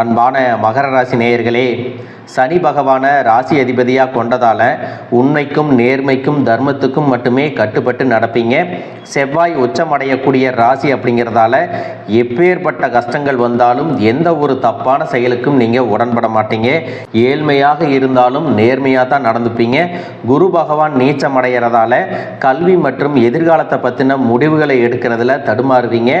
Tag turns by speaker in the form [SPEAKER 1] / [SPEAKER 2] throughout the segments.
[SPEAKER 1] அன்பான மகர ராசி நேயர்களே சனி பகவானை ராசி அதிபதியாக கொண்டதால உண்மைக்கும் நேர்மைக்கும் தர்மத்துக்கும் மட்டுமே கட்டுப்பட்டு நடப்பீங்க. செவ்வாய் உச்சமடையக்கூடிய ராசி அப்படிங்கிறதால எப்பேற்பட்ட கஷ்டங்கள் வந்தாலும் எந்த ஒரு தப்பான செயலுக்கும் நீங்கள் உடன்பட மாட்டீங்க. ஏழ்மையாக இருந்தாலும் நேர்மையாக தான் நடந்துப்பீங்க. குரு பகவான் நீச்சமடைகிறதால கல்வி மற்றும் எதிர்காலத்தை பற்றின முடிவுகளை எடுக்கிறதுல தடுமாறுவீங்க.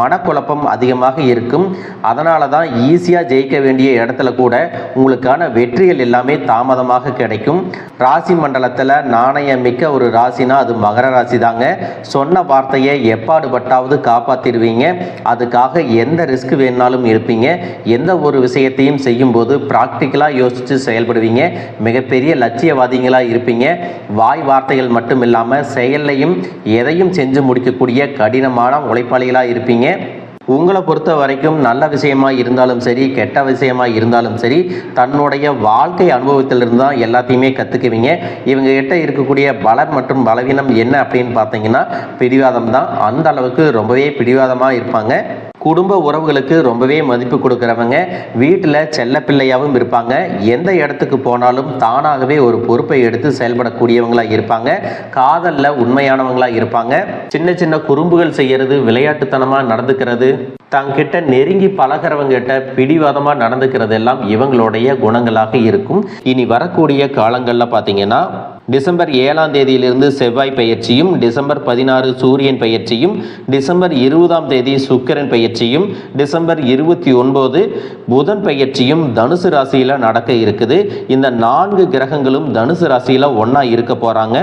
[SPEAKER 1] மனக்குழப்பம் அதிகமாக இருக்கும். அதனால தான் ஈஸியாக ஜெயிக்க வேண்டிய இடத்துல கூட உங்களுக்கான வெற்றிகள் எல்லாமே தாமதமாக கிடைக்கும். ராசி மண்டலத்தில் நாணயம் மிக்க ஒரு ராசினா அது மகர ராசி தாங்க சொன்ன வார்த்தையை எப்பாடுபட்டாவது காப்பாற்றிடுவீங்க அதுக்காக எந்த ரிஸ்க் வேணாலும் இருப்பீங்க. எந்த ஒரு விஷயத்தையும் செய்யும்போது ப்ராக்டிக்கலாக யோசித்து செயல்படுவீங்க. மிகப்பெரிய லட்சியவாதிகளாக இருப்பீங்க. வாய் வார்த்தைகள் மட்டும் இல்லாமல் செயல்லையும் எதையும் செஞ்சு முடிக்கக்கூடிய கடினமான உழைப்பாளிகளாக இருப்பீங்க. உங்களை பொறுத்த வரைக்கும் நல்ல விஷயமா இருந்தாலும் சரி கெட்ட விஷயமா இருந்தாலும் சரி தன்னுடைய வாழ்க்கை அனுபவத்திலிருந்து தான் எல்லாத்தையுமே கற்றுக்குவீங்க இவங்க கிட்ட இருக்கக்கூடிய பலம் மற்றும் பலவீனம் என்ன அப்படின்னு பார்த்தீங்கன்னா பிடிவாதம் தான். அந்த அளவுக்கு ரொம்பவே பிடிவாதமாக இருப்பாங்க. குடும்ப உறவுகளுக்கு ரொம்பவே மதிப்பு கொடுக்குறவங்க வீட்டில் செல்ல பிள்ளையாகவும் இருப்பாங்க. எந்த இடத்துக்கு போனாலும் தானாகவே ஒரு பொறுப்பை எடுத்து செயல்படக்கூடியவங்களாக இருப்பாங்க. காதலில் உண்மையானவங்களாக இருப்பாங்க. சின்ன சின்ன குறும்புகள் செய்கிறது விளையாட்டுத்தனமாக நடந்துக்கிறது தங்கிட்ட நெருங்கி பழகிறவங்கிட்ட பிடிவாதமாக நடந்துக்கிறது எல்லாம் இவங்களுடைய குணங்களாக இருக்கும். இனி வரக்கூடிய காலங்களில் பார்த்தீங்கன்னா டிசம்பர் ஏழாம் தேதியிலிருந்து செவ்வாய் பயிற்சியும் டிசம்பர் பதினாறு சூரியன் பயிற்சியும் டிசம்பர் இருபதாம் தேதி சுக்கிரன் பயிற்சியும் டிசம்பர் இருபத்தி ஒன்பது புதன் பயிற்சியும் தனுசு ராசியில் நடக்க இருக்குது. இந்த நான்கு கிரகங்களும் தனுசு ராசியில் ஒன்றா இருக்க போகிறாங்க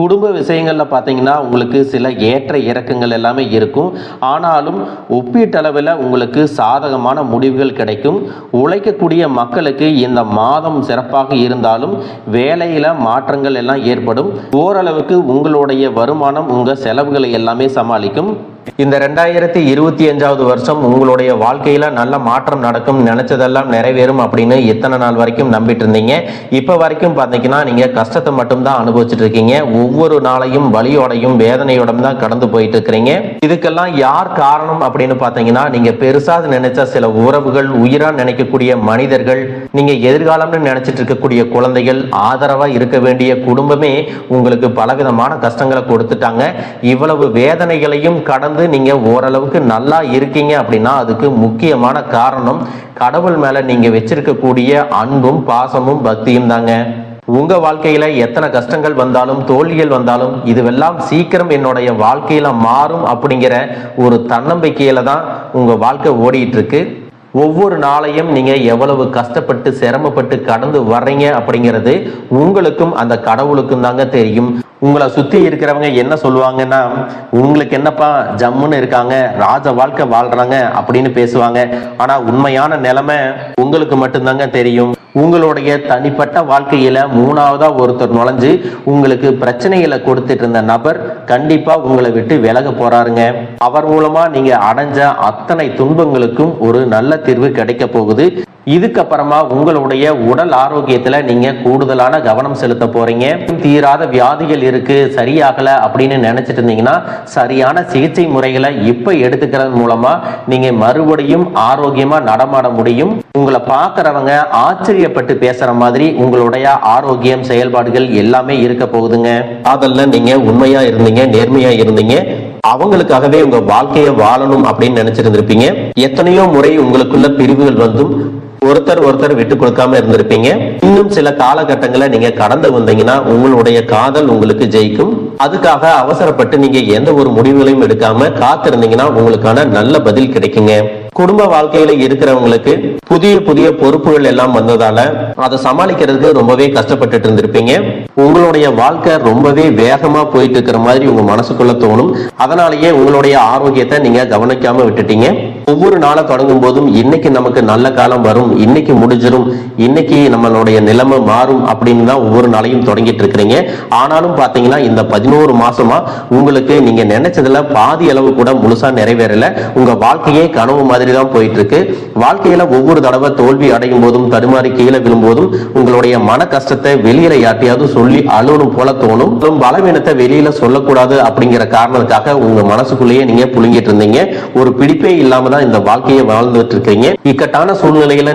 [SPEAKER 1] குடும்ப விஷயங்களில் பார்த்தீங்கன்னா உங்களுக்கு சில ஏற்ற இறக்கங்கள் எல்லாமே இருக்கும். ஆனாலும் ஒப்பீட்டளவில் உங்களுக்கு சாதகமான முடிவுகள் கிடைக்கும். உழைக்கக்கூடிய மக்களுக்கு இந்த மாதம் சிறப்பாக இருந்தாலும் வேலையில் மாற்றங்கள் எல்லாம் ஏற்படும். ஓரளவுக்கு உங்களுடைய வருமானம் உங்கள் செலவுகளை எல்லாமே சமாளிக்கும். இந்த ரெண்டாயிரத்தி இருபத்தி அஞ்சாவது வருஷம் உங்களுடைய வாழ்க்கையில நல்ல மாற்றம் நடக்கும் நினைச்சதெல்லாம் நிறைவேறும் அப்படின்னு இத்தனை நாள் வரைக்கும் நம்பிட்டு இருந்தீங்க. இப்ப வரைக்கும் பார்த்தீங்கன்னா நீங்க கஷ்டத்தை மட்டும்தான் அனுபவிச்சுட்டு இருக்கீங்க. ஒவ்வொரு நாளையும் வலியோடையும் வேதனையோடும் தான் கடந்து போயிட்டு இருக்கிறீங்க. இதுக்கெல்லாம் யார் காரணம் அப்படின்னு பார்த்தீங்கன்னா நீங்க பெருசா நினைச்ச சில உறவுகள் உயிரா நினைக்கக்கூடிய மனிதர்கள் நீங்க எதிர்காலம்னு நினைச்சிட்டு இருக்கக்கூடிய குழந்தைகள் ஆதரவா இருக்க வேண்டிய குடும்பமே உங்களுக்கு பலவிதமான கஷ்டங்களை கொடுத்துட்டாங்க. இவ்வளவு வேதனைகளையும் கடந்து நீங்க ஓரளவுக்கு நல்லா இருக்கீங்க அப்படின்னா அதுக்கு முக்கியமான காரணம் கடவுள் மேல நீங்க வச்சிருக்கக்கூடிய அன்பும் பாசமும் பக்தியும் தாங்க. உங்க வாழ்க்கையில எத்தனை கஷ்டங்கள் வந்தாலும் தோல்விகள் வந்தாலும் இதுவெல்லாம் சீக்கிரம் என்னுடைய வாழ்க்கையில மாறும் அப்படிங்கிற ஒரு தன்னம்பிக்கையில தான் உங்க வாழ்க்கை ஓடிட்டு இருக்கு ஒவ்வொரு நாளையும் நீங்க எவ்வளவு கஷ்டப்பட்டு சிரமப்பட்டு கடந்து வர்றீங்க அப்படிங்கிறது உங்களுக்கும் அந்த கடவுளுக்கும் தாங்க தெரியும். உங்களை சுத்தி இருக்கிறவங்க என்ன சொல்லுவாங்கன்னா உங்களுக்கு என்னப்பா ஜம்முன்னு இருக்காங்க ராஜ வாழ்க்கை வாழ்றாங்க அப்படின்னு பேசுவாங்க. ஆனா உண்மையான நிலைமை உங்களுக்கு மட்டும்தாங்க தெரியும். உங்களுடைய தனிப்பட்ட வாழ்க்கையில மூணாவதா ஒருத்தர் நுழைஞ்சு உங்களுக்கு பிரச்சனைகளை கொடுத்துட்டு இருந்த நபர் கண்டிப்பா உங்களை விட்டு விலக போறாருங்க. அவர் மூலமா நீங்க அடைஞ்ச அத்தனை துன்பங்களுக்கும் ஒரு நல்ல தீர்வு கிடைக்க போகுது. இதுக்கப்புறமா உங்களுடைய உடல் ஆரோக்கியத்துல நீங்க கூடுதலான கவனம் செலுத்த போறீங்க. தீராத வியாதிகள் இருக்கு சரியாகல அப்படின்னு நினைச்சிட்டு இருந்தீங்கன்னா சரியான சிகிச்சை முறைகளை இப்ப எடுத்துக்கிறது மூலமா நீங்க மறுபடியும் ஆரோக்கியமா நடமாட முடியும். உங்களை பார்க்கறவங்க ஆச்சரியப்பட்டு பேசுற மாதிரி உங்களுடைய ஆரோக்கியம் செயல்பாடுகள் எல்லாமே இருக்க போகுதுங்க. அதெல்லாம் நீங்க உண்மையா இருந்தீங்க நேர்மையா இருந்தீங்க. அவங்களுக்காகவே உங்க வாழ்க்கையை வாழணும் அப்படின்னு நினைச்சிருந்திருப்பீங்க எத்தனையோ முறை உங்களுக்குள்ள பிரிவுகள் வந்தும் ஒருத்தர் ஒருத்தர் விட்டு கொடுக்காம இருந்திருப்பீங்க. இன்னும் சில காலகட்டங்களை நீங்க கடந்து வந்தீங்கன்னா உங்களுடைய காதல் உங்களுக்கு ஜெயிக்கும். அதுக்காக அவசரப்பட்டு நீங்க எந்த ஒரு முடிவுகளையும் எடுக்காம காத்திருந்தீங்கன்னா உங்களுக்கான நல்ல பதில் கிடைக்குங்க. குடும்ப வாழ்க்கையில இருக்கிறவங்களுக்கு புதிய புதிய பொறுப்புகள் எல்லாம் வந்ததால அதை சமாளிக்கிறதுக்கு ரொம்பவே கஷ்டப்பட்டுட்டு இருந்திருப்பீங்க. உங்களுடைய வாழ்க்கை ரொம்பவே வேகமா போயிட்டு இருக்கிற மாதிரி உங்க மனசுக்குள்ள தோணும். அதனாலேயே உங்களுடைய ஆரோக்கியத்தை நீங்க கவனிக்காம விட்டுட்டீங்க. ஒவ்வொரு நாளை தொடங்கும் போதும் இன்னைக்கு நமக்கு நல்ல காலம் வரும். இன்னைக்கு முடிஞ்சிடும் இன்னைக்கு நம்மளுடைய நிலைமை மாறும் அப்படின்னு தான் ஒவ்வொரு நாளையும் தொடங்கிட்டு இருக்கிறீங்க. ஆனாலும் பாத்தீங்கன்னா இந்த பதினோரு மாசமா உங்களுக்கு நீங்க நினைச்சதுல பாதி அளவு கூட முழுசா நிறைவேறல. உங்க வாழ்க்கையே கனவு மாதிரி தான் போயிட்டு இருக்கு வாழ்க்கையில ஒவ்வொரு தடவை தோல்வி அடையும் போதும் தடுமாறி கீழே விழும்போதும் உங்களுடைய மன கஷ்டத்தை வெளியில யார்ட்டையாவது சொல்லி அழுணும் போல தோணும். பலவீனத்தை வெளியில சொல்லக்கூடாது அப்படிங்கிற காரணத்துக்காக உங்க மனசுக்குள்ளேயே நீங்க புழுங்கிட்டு இருந்தீங்க. ஒரு பிடிப்பே இல்லாம தான் இந்த வாழ்க்கையை வாழ்ந்துட்டு இருக்கீங்க. இக்கட்டான சூழ்நிலையில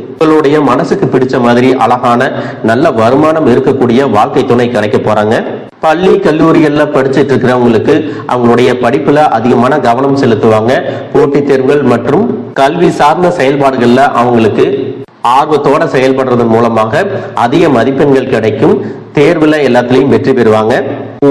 [SPEAKER 1] உங்களுடைய மனசுக்கு பிடிச்ச மாதிரி அழகான நல்ல வருமானம் இருக்கக்கூடிய வாழ்க்கை துணை கிடைக்க போறாங்க. பள்ளி கல்லூரிகள்ல படிச்சிட்டு இருக்கிறவங்களுக்கு அவங்களுடைய படிப்புல அதிகமான கவனம் செலுத்துவாங்க. போட்டித் தேர்வுகள் மற்றும் கல்வி சார்ந்த செயல்பாடுகள்ல அவங்களுக்கு ஆர்வத்தோட செயல்படுறதன் மூலமாக அதிக மதிப்பெண்கள் கிடைக்கும். தேர்வுல எல்லாத்துலேயும் வெற்றி பெறுவாங்க.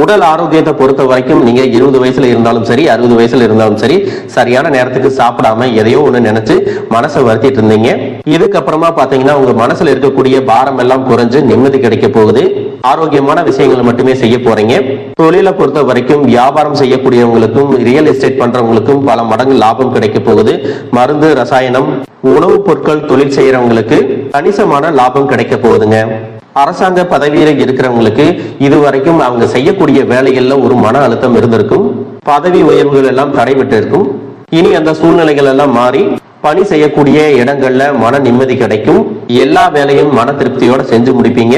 [SPEAKER 1] உடல் ஆரோக்கியத்தை பொறுத்த வரைக்கும் நீங்க இருபது வயசுல இருந்தாலும் சரி அறுபது வயசுல இருந்தாலும் சரி சரியான நேரத்துக்கு சாப்பிடாம எதையோ ஒண்ணு நினைச்சு மனசை வருத்திட்டு இருந்தீங்க. இதுக்கப்புறமா பாத்தீங்கன்னா உங்க மனசுல இருக்கக்கூடிய பாரம் எல்லாம் குறைஞ்சு நிம்மதி கிடைக்க போகுது. ஆரோக்கியமான விஷயங்களை மட்டுமே செய்ய போறீங்க. தொழிலை பொறுத்த வரைக்கும் வியாபாரம் செய்யக்கூடியவங்களுக்கும் ரியல் எஸ்டேட் பண்றவங்களுக்கும் பல மடங்கு லாபம் கிடைக்க போகுது. மருந்து ரசாயனம் உணவுப் பொருட்கள் தொழில் செய்யறவங்களுக்கு கணிசமான லாபம் கிடைக்க போகுதுங்க. அரசாங்க பதவியில இருக்கிறவங்களுக்கு இதுவரைக்கும் அவங்க செய்யக்கூடிய வேலைகள்ல ஒரு மன அழுத்தம் இருந்திருக்கும். பதவி உயர்வுகள் எல்லாம் தடைபட்டு இருக்கும். இனி அந்த சூழ்நிலைகள் எல்லாம் மாறி பணி செய்யக்கூடிய இடங்கள்ல மன நிம்மதி கிடைக்கும். எல்லா வேலையும் மன திருப்தியோட செஞ்சு முடிப்பீங்க.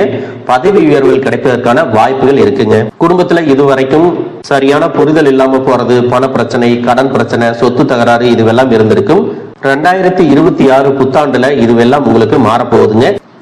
[SPEAKER 1] பதவி உயர்வுகள் கிடைப்பதற்கான வாய்ப்புகள் இருக்குங்க. குடும்பத்துல இதுவரைக்கும் சரியான புரிதல் இல்லாம போறது பண பிரச்சனை கடன் பிரச்சனை சொத்து தகராறு இதுவெல்லாம் இருந்திருக்கும். ரெண்டாயிரத்தி இருபத்தி ஆறு புத்தாண்டுல இதுவெல்லாம் உங்களுக்கு மாறப்போகுதுங்க.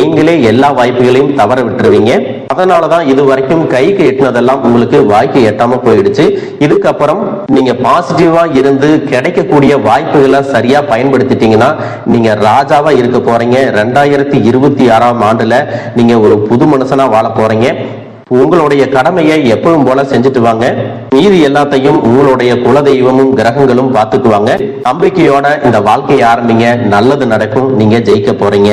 [SPEAKER 1] நீங்களே எல்லா வாய்ப்புகளையும் தவற விட்டுருவீங்க. அதனாலதான் இது வரைக்கும் கைக்கு எட்டினதெல்லாம் உங்களுக்கு வாய்க்கு எட்டாம போயிடுச்சு. இதுக்கப்புறம் நீங்க பாசிட்டிவா இருந்து கிடைக்கக்கூடிய வாய்ப்புகளை சரியா பயன்படுத்திட்டீங்கன்னா நீங்க ராஜாவா இருக்க போறீங்க. ரெண்டாயிரத்தி இருபத்தி ஆறாம் ஆண்டுல நீங்க ஒரு புது மனுஷனா வாழ போறீங்க. உங்களுடைய கடமையை எப்பவும் போல செஞ்சுட்டு வாங்க. மீதி எல்லாத்தையும் உங்களுடைய குலதெய்வமும் கிரகங்களும் பார்த்துக்குவாங்க. நம்பிக்கையோட இந்த வாழ்க்கையை ஆரம்பிங்க. நல்லது நடக்கும். நீங்க ஜெயிக்க போறீங்க.